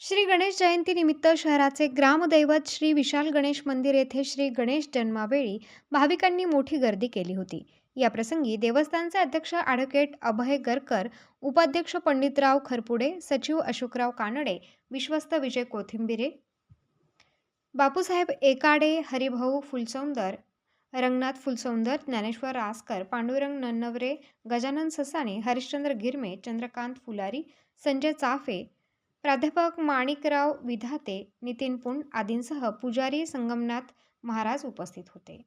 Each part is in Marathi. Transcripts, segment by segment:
श्री गणेश जयंतीनिमित्त शहराचे ग्रामदैवत श्री विशाल गणेश मंदिर येथे श्री गणेश जन्मावेळी भाविकांनी मोठी गर्दी केली होती. या प्रसंगी देवस्थानचे अध्यक्ष ॲडव्होकेट अभय गरकर उपाध्यक्ष पंडितराव खरपुडे सचिव अशोकराव कानडे विश्वस्त विजय कोथिंबिरे बापूसाहेब एकाडे हरिभाऊ फुलसौंदर रंगनाथ फुलसौंदर ज्ञानेश्वर रासकर पांडुरंग नन्नवरे गजानन ससाणे हरिश्चंद्र गिरमे चंद्रकांत फुलारी संजय चाफे प्राध्यापक माणिकराव विधाते नितीन पुंड आदींसह पुजारी संगमनाथ महाराज उपस्थित होते.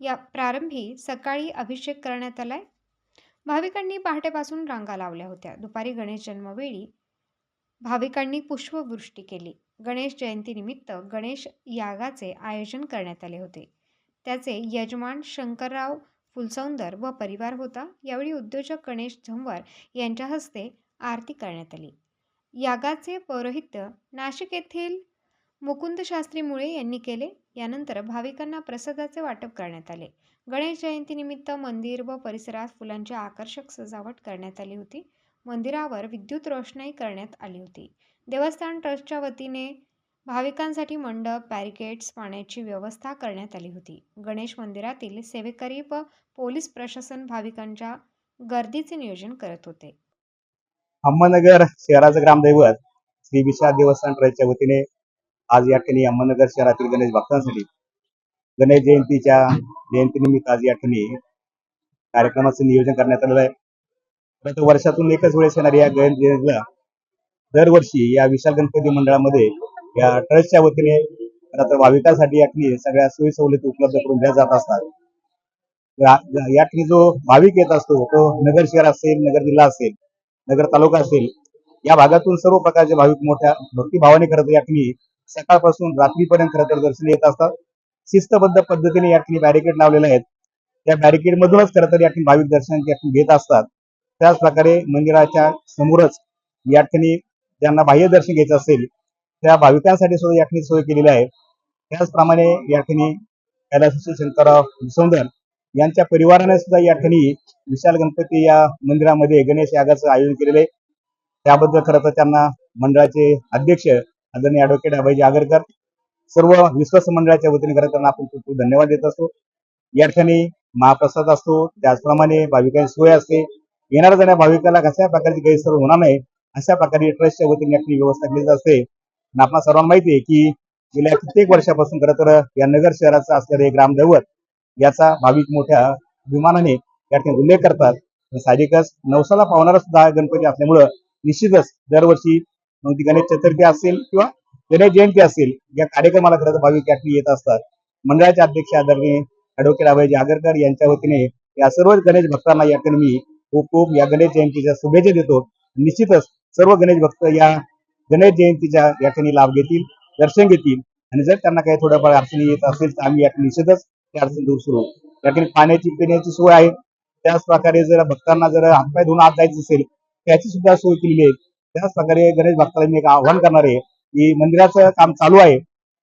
या प्रारंभी सकाळी अभिषेक करण्यात आलाय. भाविकांनी पहाटेपासून रांगा लावल्या होत्या. दुपारी गणेश जन्मवेळी भाविकांनी पुष्पवृष्टी केली. गणेश जयंतीनिमित्त गणेश यागाचे आयोजन करण्यात आले होते. त्याचे यजमान शंकरराव फुलसौंदर व परिवार होता. यावेळी उद्योजक गणेश झंवर यांच्या हस्ते आरती करण्यात आली. यागाचे पौरोहित्य नाशिक येथील मुकुंदशास्त्री मुळे यांनी केले. यानंतर भाविकांना प्रसादाचे वाटप करण्यात आले. गणेश जयंतीनिमित्त मंदिर व परिसरात फुलांची आकर्षक सजावट करण्यात आली होती. मंदिरावर विद्युत रोषणाई करण्यात आली होती. देवस्थान ट्रस्टच्या वतीने भाविकांसाठी मंडप बॅरिकेड्स पाण्याची व्यवस्था करण्यात आली होती. गणेश मंदिरातील सेवेकरी व पोलीस प्रशासन भाविकांच्या गर्दीचे नियोजन करत होते. अहमदनगर शहराचं ग्रामदैवत श्री विशाल देवस्थान ट्रस्टच्या वतीने आज या ठिकाणी अहमदनगर शहरातील गणेश भक्तांसाठी गणेश जयंतीच्या जयंतीनिमित्त आज या ठिकाणी कार्यक्रमाचं नियोजन करण्यात आलेलं आहे. परंतु वर्षातून एकच वेळेस येणाऱ्या या गणेश जयंतीला दरवर्षी या विशाल गणपती मंडळामध्ये या ट्रस्टच्या वतीने तर भाविकांसाठी या ठिकाणी सगळ्या सोयी सवलती उपलब्ध करून दिल्या जात असतात. या ठिकाणी जो भाविक येत असतो तो नगर शहर असेल नगर जिल्हा असेल नगर तालुका असेल या भागातून सर्व प्रकारचे भाविक मोठ्या भक्तिभावाने खरं तर या ठिकाणी सकाळपासून रात्रीपर्यंत खरं तर दर्शन येत असतात. शिस्तबद्ध पद्धतीने या ठिकाणी बॅरिकेड लावलेले आहेत. त्या बॅरिकेड मधूनच खरं तर या ठिकाणी भाविक दर्शन या ठिकाणी घेत असतात. त्याच प्रकारे मंदिराच्या समोरच या ठिकाणी ज्यांना बाह्य दर्शन घ्यायचं असेल त्या भाविकांसाठी सुद्धा या ठिकाणी सोय केलेली आहे. त्याचप्रमाणे या ठिकाणी कैलास शंकरराव सौंदर यांच्या परिवाराने सुद्धा या ठिकाणी विशाल गणपती या मंदिरामध्ये गणेश यागाचं आयोजन केलेलं आहे. त्याबद्दल खरं तर त्यांना मंडळाचे अध्यक्ष आदरणीय ॲडव्होकेट अभयजी आगरकर सर्व विश्वास मंडळाच्या वतीने खरं त्यांना आपण खूप खूप धन्यवाद देत असतो. या ठिकाणी महाप्रसाद असतो त्याचप्रमाणे भाविकांची सोय असते. येणाऱ्या जाण्या भाविकाला कशा प्रकारची गैरसर होणार नाही अशा प्रकारे ट्रस्टच्या वतीने आपली व्यवस्था केली जात असते. आणि आपल्या सर्वांना माहिती आहे की गेल्या कित्येक वर्षापासून खरं तर या नगर शहराचं असलेलं हे ग्रामदैवत याचा भाविक मोठ्या विमानाने या ठिकाणी उल्लेख करतात. साहजिकच नवसाला पावणारा सुद्धा हा गणपती असल्यामुळं निश्चितच दरवर्षी मग ती गणेश चतुर्थी असेल किंवा गणेश जयंती असेल या कार्यक्रमाला खरं भाविक या ठिकाणी येत असतात. मंडळाचे अध्यक्ष आदरणीय ॲडव्होकेट अभयजी आगरकर यांच्या वतीने या सर्व गणेश भक्तांना या ठिकाणी मी खूप खूप या गणेश जयंतीच्या शुभेच्छा देतो. निश्चितच सर्व गणेश भक्त या गणेश जयंतीच्या या ठिकाणी लाभ घेतील दर्शन घेतील आणि जर त्यांना काही थोड्याफार अडचणी येत असेल तर आम्ही या ठिकाणी निश्चितच त्या अडचणी दूर सुरू या ठिकाणी पाण्याची पिण्याची सोय आहे. त्याच प्रकारे जर भक्तांना जर हातपाय धुवून आत जायचं असेल त्याची सुद्धा सोय केलेली आहे. त्याच प्रकारे गणेश भक्ताला मी एक आव्हान करणार आहे की मंदिराचं काम चालू आहे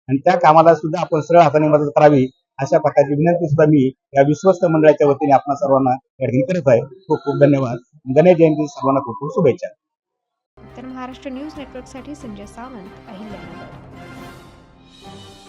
आणि त्या कामाला सुद्धा आपण सरळ हाताने मदत करावी अशा प्रकारची विनंती सुद्धा मी या विश्वस्त मंडळाच्या वतीने आपणा सर्वांना या ठिकाणी करत आहे. खूप खूप धन्यवाद. गणेश जयंती सर्वांना खूप खूप शुभेच्छा. तर महाराष्ट्र न्यूज नेटवर्कसाठी संजय सावंत अहिल्यानगर.